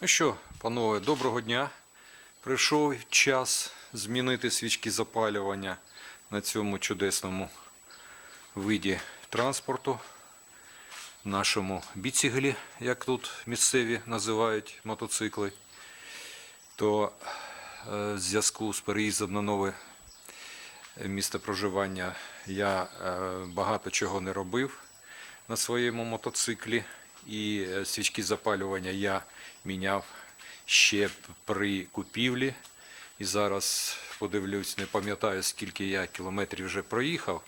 Ну що, панове, доброго дня. Прийшов час змінити свічки запалювання на цьому чудесному виді транспорту. Нашому біціглі, як тут місцеві називають мотоцикли. То е, в зв'язку з переїздом на нове місце проживання я е, багато чого не робив на своєму мотоциклі. І е, свічки запалювання я міняв ще при купівлі. І зараз подивлюсь, не пам'ятаю, скільки я кілометрів вже проїхав.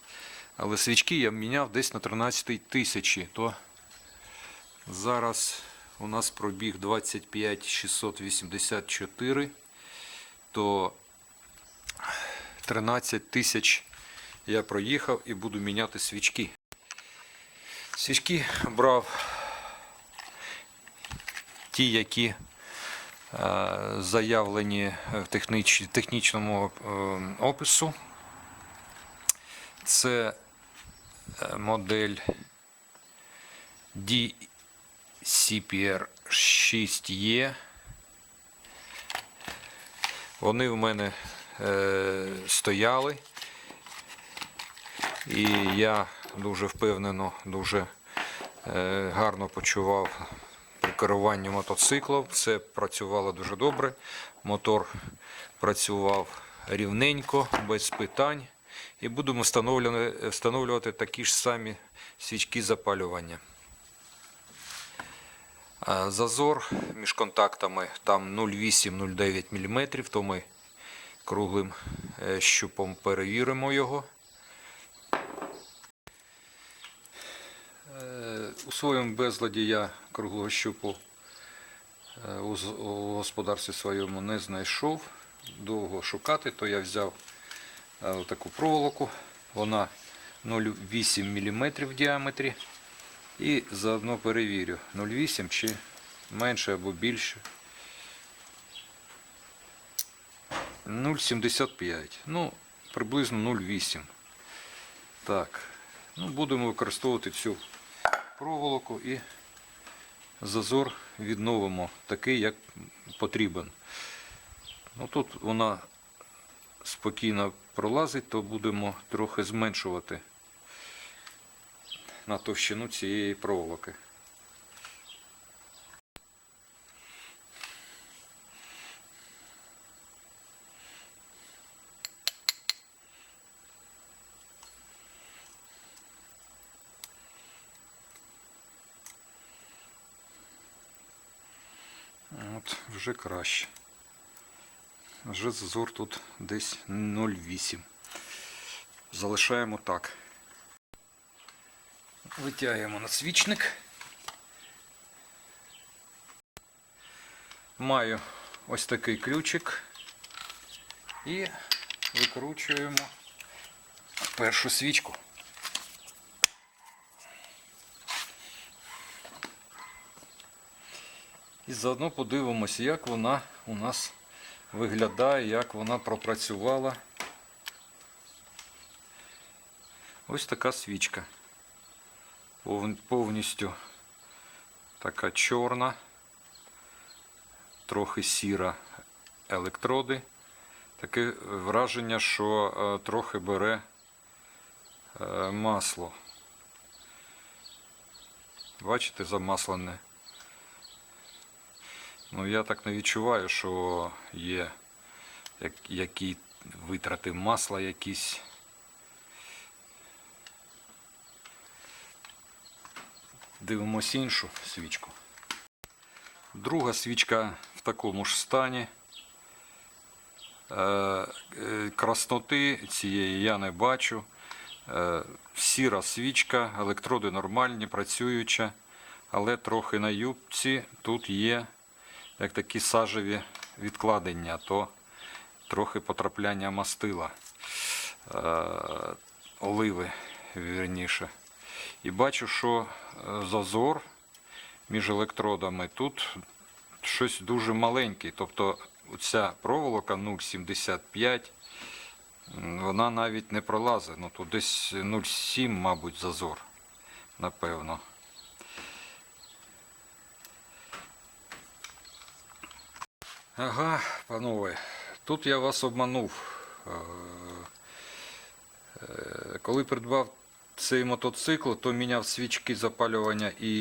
Але свічки я міняв десь на 13 тисячі. То зараз у нас пробіг 25 684, то 13 тисяч я проїхав і буду міняти свічки. Свічки брав ті, які е, заявлені в техніч, технічному е, опису. Це е, модель DCPR 6E. Вони в мене е, стояли. І я дуже впевнено, дуже е, гарно почував при мотоциклом. Все працювало дуже добре. Мотор працював рівненько, без питань. І будемо встановлювати, встановлювати такі ж самі свічки запалювання. Зазор між контактами там 0,8-0,9 мм, то ми круглим е, щупом перевіримо його. У своєму безладі я круглого щупу е, у господарстві своєму не знайшов. Довго шукати, то я взяв е, таку проволоку. Вона 0,8 мм в діаметрі. І заодно перевірю 0,8 чи менше або більше. 0,75. Ну, приблизно 0,8. Так. Ну, будемо використовувати цю проволоку і зазор відновимо такий, як потрібен. Ну, тут вона спокійно пролазить, то будемо трохи зменшувати на товщину цієї проволоки. Вже краще. Вже зазор тут десь 0,8. Залишаємо так. Витягуємо на свічник. Маю ось такий ключик і викручуємо першу свічку. І заодно подивимося, як вона у нас виглядає, як вона пропрацювала. Ось така свічка. Повністю така чорна, трохи сіра електроди. Таке враження, що е, трохи бере е, масло. Бачите, замаслене. Ну, я так не відчуваю, що є як, які витрати масла якісь. Дивимось іншу свічку. Друга свічка в такому ж стані. Е, е, Красноти цієї я не бачу. Е, Сіра свічка, електроди нормальні, працююча, але трохи на юбці тут є як такі сажеві відкладення, то трохи потрапляння мастила, е, оливи, вірніше. І бачу, що е, зазор між електродами тут щось дуже маленький. Тобто ця проволока 0,75, вона навіть не пролазить. Ну тут десь 0,7, мабуть, зазор, напевно. Ага, панове, тут я вас обманув. Е, е, Коли придбав цей мотоцикл, то міняв свічки запалювання і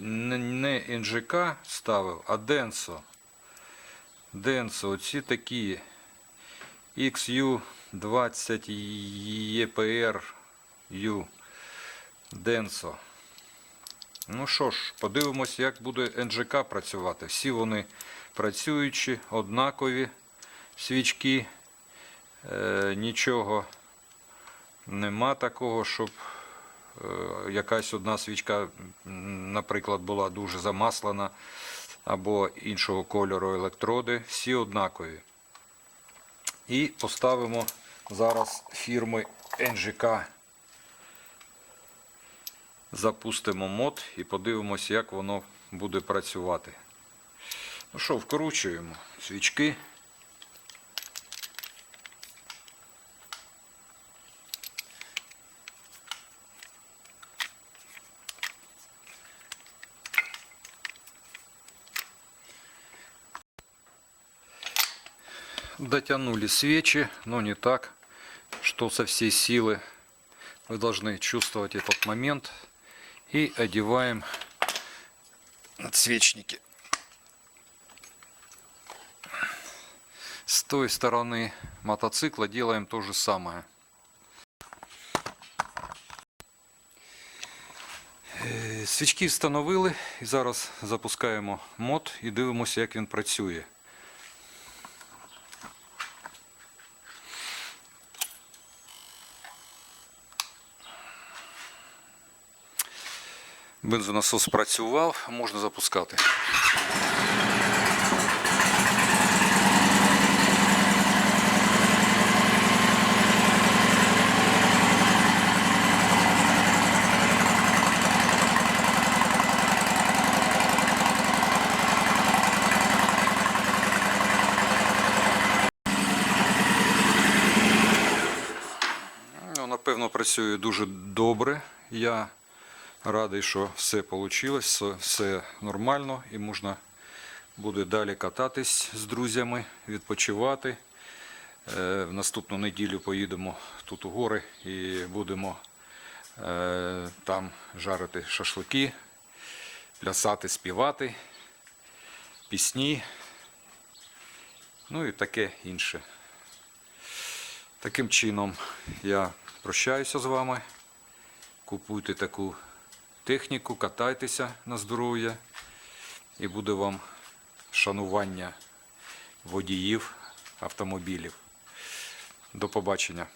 не- НЖК ставив, а Денсо. Денсо, оці такі XU20 EPR U Денсо. Ну що ж, подивимось, як буде НЖК працювати. Всі вони працюючі, однакові свічки. Е, нічого нема такого, щоб е, якась одна свічка, наприклад, була дуже замаслена або іншого кольору електроди. Всі однакові. І поставимо зараз фірми НЖК. Запустимо мод і подивимось, як воно буде працювати. Ну що, вкручуємо свічки. Дотянули свечи, но не так, что со всей силы. Вы должны чувствовать этот момент. И одеваем подсвечники. С той стороны мотоцикла делаем то же самое. Е, Свічки встановили і зараз запускаємо мод і дивимося, як він працює. Бензонасос спрацював, можна запускати. Ну, напевно, працює дуже добре. Я радий, що все вийшло, все, нормально і можна буде далі кататись з друзями, відпочивати. Е, В наступну неділю поїдемо тут у гори і будемо е, там жарити шашлики, плясати, співати, пісні, ну і таке інше. Таким чином я прощаюся з вами. Купуйте таку техніку, катайтеся на здоров'я і буде вам шанування водіїв автомобілів. До побачення.